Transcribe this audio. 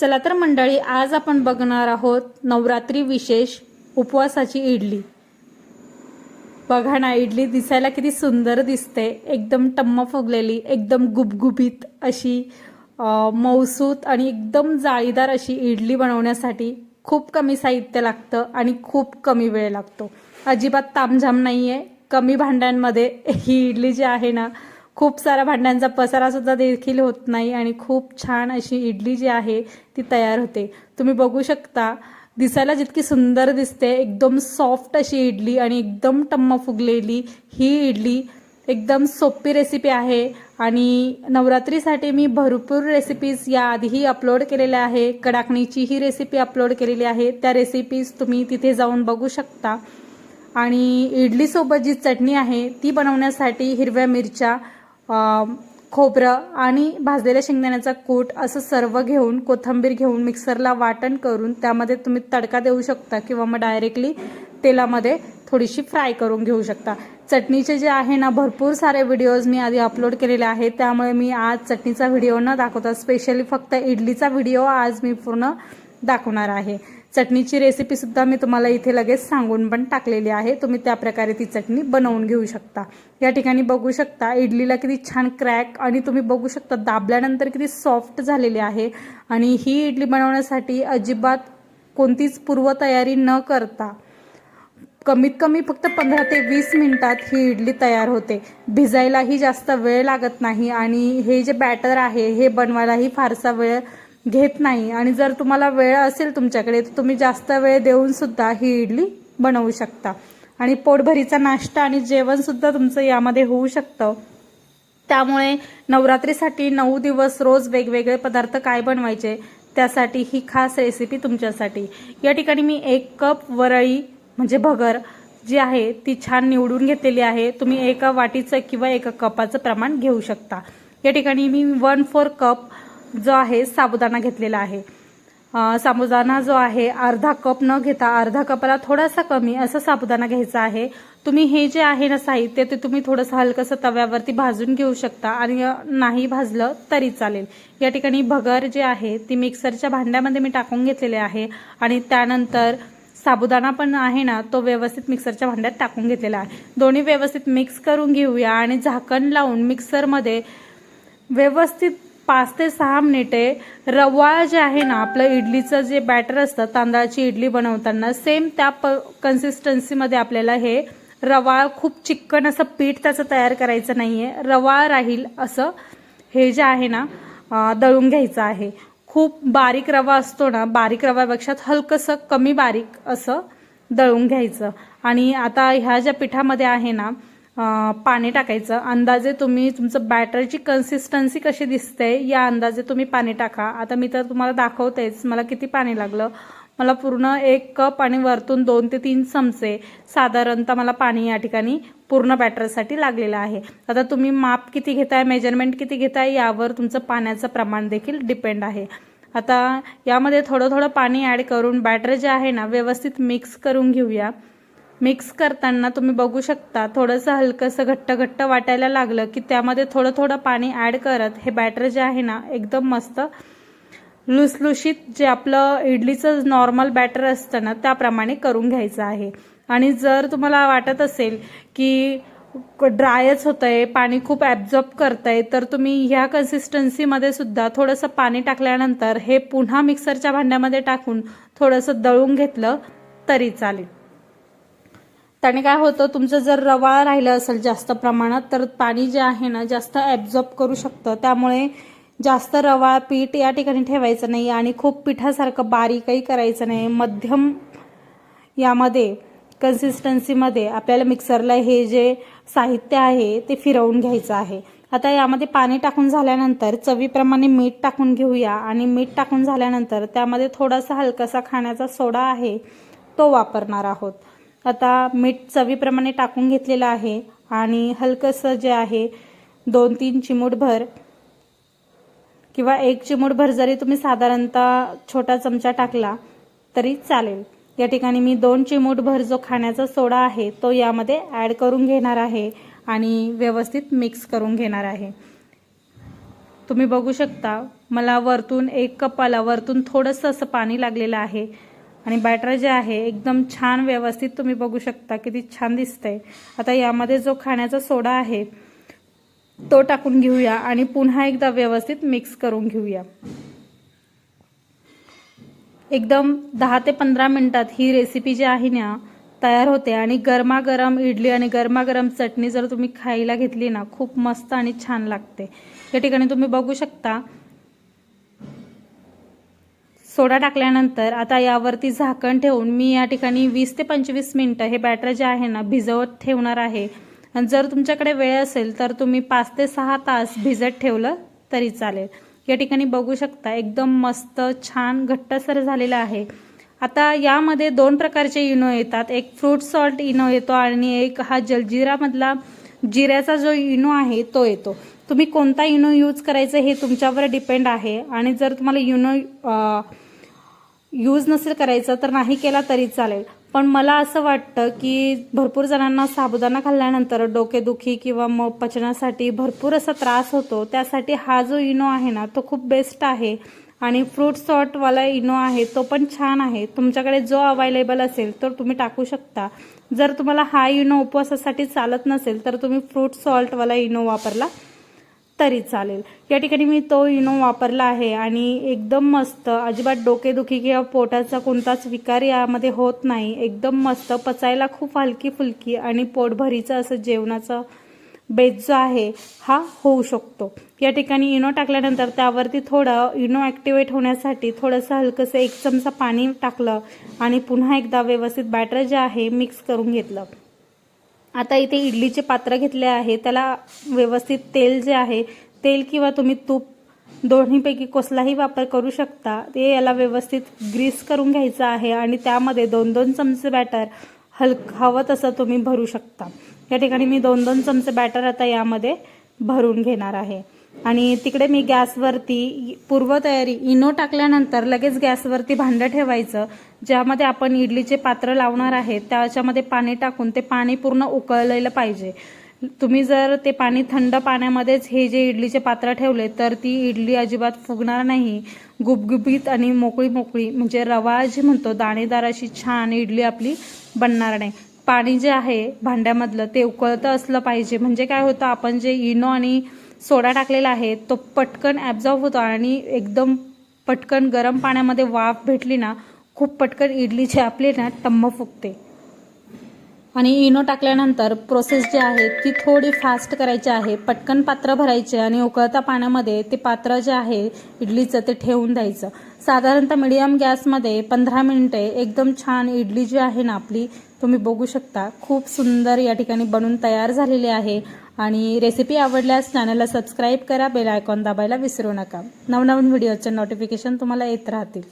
चला तर मंडळी आज आपण बघणार आहोत नवरात्री विशेष उपवासाची इडली. बघा ना इडली दिसायला किती सुंदर दिसते. एकदम टम्म फुगलेली एकदम गुबगुबीत अशी मौसूत मऊसूत आणि एकदम जाळीदार अशी इडली बनवण्यासाठी खूप कमी साहित्य लागतं आणि खूप कमी वेळ लागतो. अजिबात तामझाम नाही आहे कमी भांड्यांमध्ये ही इडली जी आहे ना खूप सारा भांड्यांचा पसारा सुद्धा देखील होत नाही आणि खूप छान अशी इडली जी आहे ती तयार होते. तुम्ही बघू शकता दिसायला जितकी सुंदर दिसते एकदम सॉफ्ट अशी इडली आणि एकदम टम्म फुगलेली ही इडली. एकदम सोपी रेसिपी आहे आणि नवरात्रीसाठी मी भरपूर रेसिपीज याआधीही अपलोड केलेल्या आहे. कडाकणीची ही रेसिपी अपलोड केलेली आहे. त्या रेसिपीज तुम्ही तिथे जाऊन बघू शकता. आणि इडलीसोबत जी चटणी आहे ती बनवण्यासाठी हिरव्या मिरच्या खोबरं आणि भाजलेल्या शेंगदाण्याचा कूट असं सर्व घेऊन कोथिंबीर घेऊन मिक्सरला वाटण करून त्यामध्ये तुम्ही तडका देऊ शकता किंवा मग डायरेक्टली तेलामध्ये थोडीशी फ्राय करून घेऊ शकता. चटणीचे जे आहे ना भरपूर सारे व्हिडिओज मी आधी अपलोड केलेले आहेत. त्यामुळे मी आज चटणीचा व्हिडिओ न दाखवता स्पेशली फक्त इडलीचा व्हिडिओ आज मी पूर्ण दाखवणार आहे. चटणीची रेसिपीसुद्धा मी तुम्हाला इथे लगेच सांगून पण टाकलेली आहे. तुम्ही त्या प्रकारे ती चटणी बनवून घेऊ शकता. या ठिकाणी बघू शकता इडलीला किती छान क्रॅक आणि तुम्ही बघू शकता दाबल्यानंतर किती सॉफ्ट झालेली आहे. आणि ही इडली बनवण्यासाठी अजिबात कोणतीच पूर्वतयारी न करता कमीत कमी फक्त पंधरा ते वीस मिनिटात ही इडली तयार होते. भिजायलाही जास्त वेळ लागत नाही आणि हे जे बॅटर आहे हे बनवायलाही फारसा वेळ घेत नाही. आणि जर तुम्हाला वेळ असेल तुमच्याकडे तर तुम्ही जास्त वेळ देऊन सुद्धा ही इडली बनवू शकता. आणि पोटभरीचा नाश्ता आणि जेवणसुद्धा तुमचं यामध्ये होऊ शकतं. त्यामुळे नवरात्रीसाठी नऊ दिवस रोज वेगवेगळे पदार्थ काय बनवायचे त्यासाठी ही खास रेसिपी तुमच्यासाठी. या ठिकाणी मी एक कप वरळी म्हणजे भगर जी आहे ती छान निवडून घेतलेली आहे. तुम्ही एका वाटीचं किंवा एका कपाचं प्रमाण घेऊ शकता. या ठिकाणी मी वन फोर कप जो आहे साबुदाणा घेतलेला आहे. साबुदाणा जो आहे अर्धा कप न घेता अर्धा कपाला थोडासा कमी असं साबुदाणा घ्यायचा आहे. तुम्ही हे जे आहे ना साहित्य ते तुम्ही थोडंसं हलकंसं तव्यावरती भाजून घेऊ शकता आणि नाही भाजलं तरी चालेल. या ठिकाणी भगर जे आहे ती मिक्सरच्या भांड्यामध्ये मी टाकून घेतलेले आहे आणि त्यानंतर साबुदाणा पण आहे ना तो व्यवस्थित मिक्सरच्या भांड्यात टाकून घेतलेला आहे. दोन्ही व्यवस्थित मिक्स करून घेऊया आणि झाकण लावून मिक्सरमध्ये व्यवस्थित पाच ते सहा मिनिटे रवा जे आहे ना आपलं इडलीचं जे बॅटर असतं तांदळाची इडली बनवताना सेम त्या प कन्सिस्टन्सीमध्ये आपल्याला हे रवा खूप चिक्कन असं पीठ त्याचं तयार करायचं नाही आहे रवा राहील असं हे जे आहे ना दळून घ्यायचं आहे. खूप बारीक रवा असतो ना बारीक रव्यापेक्षा हलकंसं कमी बारीक असं दळून घ्यायचं. आणि आता ह्या ज्या पिठामध्ये आहे ना पाणी टाकायचं. अंदाजे तुम्ही तुमचं बॅटरची कन्सिस्टन्सी कशी दिसते या अंदाजे तुम्ही पाणी टाका. आता मी तर तुम्हाला दाखवतेच मला किती पाणी लागलं. मला पूर्ण एक कप आणि वरतून दोन ते तीन चमचे साधारणतः मला पाणी या ठिकाणी पूर्ण बॅटरसाठी लागलेलं आहे. आता तुम्ही माप किती घेताय मेजरमेंट किती घेताय यावर तुमचं पाण्याचं प्रमाण देखील डिपेंड आहे. आता यामध्ये थोडं थोडं पाणी ॲड करून बॅटर जे आहे ना व्यवस्थित मिक्स करून घेऊया. मिक्स करताना तुम्ही बघू शकता थोडंसं हलकंसं घट्ट घट्ट वाटायला लागलं की त्यामध्ये थोडं थोडं पाणी ॲड करत हे बॅटर जे आहे ना एकदम मस्त लुसलुशीत जे आपलं इडलीचं नॉर्मल बॅटर असतं ना त्याप्रमाणे करून घ्यायचं आहे. आणि जर तुम्हाला वाटत असेल की ड्रायच होत आहे पाणी खूप ॲब्झॉर्ब करतंय तर तुम्ही ह्या कन्सिस्टन्सीमध्ये सुद्धा थोडंसं पाणी टाकल्यानंतर हे पुन्हा मिक्सरच्या भांड्यामध्ये टाकून थोडंसं दळून घेतलं तरी चालेल. त्याने काय होतं तुमचं जर रवा राहिलं असेल जास्त प्रमाणात तर पाणी जे आहे ना जास्त ॲब्झॉर्ब करू शकतं. त्यामुळे जास्त रवा पीठ या ठिकाणी ठेवायचं नाही आणि खूप पिठासारखं बारीकही करायचं नाही. मध्यम यामध्ये कन्सिस्टन्सीमध्ये आपल्याला मिक्सरला हे जे साहित्य आहे ते फिरवून घ्यायचं आहे. आता यामध्ये पाणी टाकून झाल्यानंतर चवीप्रमाणे मीठ टाकून घेऊया आणि मीठ टाकून झाल्यानंतर त्यामध्ये थोडासा हलकासा खाण्याचा सोडा आहे तो वापरणार आहोत. आता मीठ चवीप्रमाणे टाकून घेतलेलं आहे आणि हलकंसं जे आहे दोन तीन चिमूटभर किंवा एक चिमूटभर जरी तुम्ही साधारणतः छोटा चमचा टाकला तरी चालेल. या ठिकाणी मी दोन चिमूटभर जो खाण्याचा सोडा आहे तो यामध्ये ॲड करून घेणार आहे आणि व्यवस्थित मिक्स करून घेणार आहे. तुम्ही बघू शकता मला वरतून एक कपाला वरतून थोडंसं असं पाणी लागलेलं आहे. आणि बॅटर जे आहे एकदम छान व्यवस्थित तुम्ही बघू शकता किती छान दिसतंय. आता यामध्ये जो खाण्याचा सोडा आहे तो टाकून घेऊया आणि पुन्हा एकदा व्यवस्थित मिक्स करून घेऊया. एकदम दहा ते पंधरा मिनिटात ही रेसिपी जी आहे ना तयार होते आणि गरमागरम इडली आणि गरमागरम चटणी जर तुम्ही खायला घेतली ना खूप मस्त आणि छान लागते. या ठिकाणी तुम्ही बघू शकता सोडा टाकल्यानंतर आता यावरती झाकण ठेवून मी या ठिकाणी वीस ते पंचवीस मिनटं हे बॅटर जे आहे ना भिजवत ठेवणार आहे. आणि जर तुमच्याकडे वेळ असेल तर तुम्ही पाच ते सहा तास भिजत ठेवलं तरी चालेल. या ठिकाणी बघू शकता एकदम मस्त छान घट्टसर झालेलं आहे. आता यामध्ये दोन प्रकारचे इनो येतात. एक फ्रूट सॉल्ट इनो येतो आणि एक हा जलजिरामधला जिऱ्याचा जो इनो आहे तो येतो. तुम्ही कोणता इनो यूज करायचं हे तुमच्यावर डिपेंड आहे. आणि जर तुम्हाला इनो यूज नसेल करायचं तर नाही केला तरी चालेल. पण मला असं वाटतं की भरपूर जणांना साबुदाणा खाल्ल्यानंतर डोकेदुखी किंवा मग पचनासाठी भरपूर असा त्रास होतो. त्यासाठी हा जो इनो आहे ना तो खूप बेस्ट आहे. आणि फ्रूट सॉल्टवाला इनो आहे तो पण छान आहे. तुमच्याकडे जो अवेलेबल असेल तर तुम्ही टाकू शकता. जर तुम्हाला हा इनो उपवासासाठी चालत नसेल तर तुम्ही फ्रूट सॉल्टवाला इनो वापरला. तरी चालेल. या ठिकाणी मी तो इनो वापरला आहे आणि एकदम मस्त अजिबात डोकेदुखी किंवा पोटाचा कोणताच विकार यामध्ये होत नाही. एकदम मस्त पचायला खूप हलकी फुलकी आणि पोटभरीचं असं जेवणाचं बेत जो आहे हा होऊ शकतो. या ठिकाणी इनो टाकल्यानंतर त्यावरती थोडं इनो ॲक्टिवेट होण्यासाठी थोडंसं हलकंसं एक चमचा पाणी टाकलं आणि पुन्हा एकदा व्यवस्थित बॅटर जे आहे मिक्स करून घेतलं. आता इथे इडलीचे पात्र घेतले आहे. त्याला व्यवस्थित तेल जे आहे तेल किंवा तुम्ही तूप दोन्हीपैकी कसलाही वापर करू शकता. ते याला व्यवस्थित ग्रीस करून घ्यायचं आहे आणि त्यामध्ये दोन दोन चमचे बॅटर हलक हवं तसं तुम्ही भरू शकता. या ठिकाणी मी दोन दोन चमचे बॅटर आता यामध्ये भरून घेणार आहे. आणि तिकडे मी गॅसवरती पूर्वतयारी इनो टाकल्यानंतर लगेच गॅसवरती भांडं ठेवायचं ज्यामध्ये आपण इडलीचे पात्र लावणार आहेत त्याच्यामध्ये पाणी टाकून ते पाणी पूर्ण उकळलेलं पाहिजे. तुम्ही जर ते पाणी थंड पाण्यामध्येच हे जे इडलीचे पात्र ठेवले तर ती इडली अजिबात फुगणार नाही. गुबगुबीत आणि मोकळी मोकळी म्हणजे रवा जी म्हणतो दाणेदार अशी छान इडली आपली बनणार नाही. पाणी जे आहे भांड्यामधलं ते उकळतं असलं पाहिजे. म्हणजे काय होतं आपण जे इनो आणि सोडा टाकलेला आहे तो पटकन ॲब्झॉर्ब होतो आणि एकदम पटकन गरम पाण्यामध्ये वाफ भेटली ना खूप पटकन इडलीची आपली ना टम्म फुगते. आणि इनो टाकल्यानंतर प्रोसेस जी आहे ती थोडी फास्ट करायची आहे पटकन पात्र भरायचे आणि उकळता पाण्यामध्ये ते पात्र जे आहे इडलीचं ते ठेवून द्यायचं. साधारणतः मिडियम गॅसमध्ये पंधरा मिनिटे एकदम छान इडली जी आहे ना आपली तुम्ही बघू शकता खूप सुंदर या ठिकाणी बनून तयार झालेली आहे. आणि रेसिपी आवडल्यास चॅनलला सबस्क्राईब करा बेल आयकॉन दाबायला विसरू नका. नवनवीन व्हिडिओचे नोटिफिकेशन तुम्हाला येत राहतील.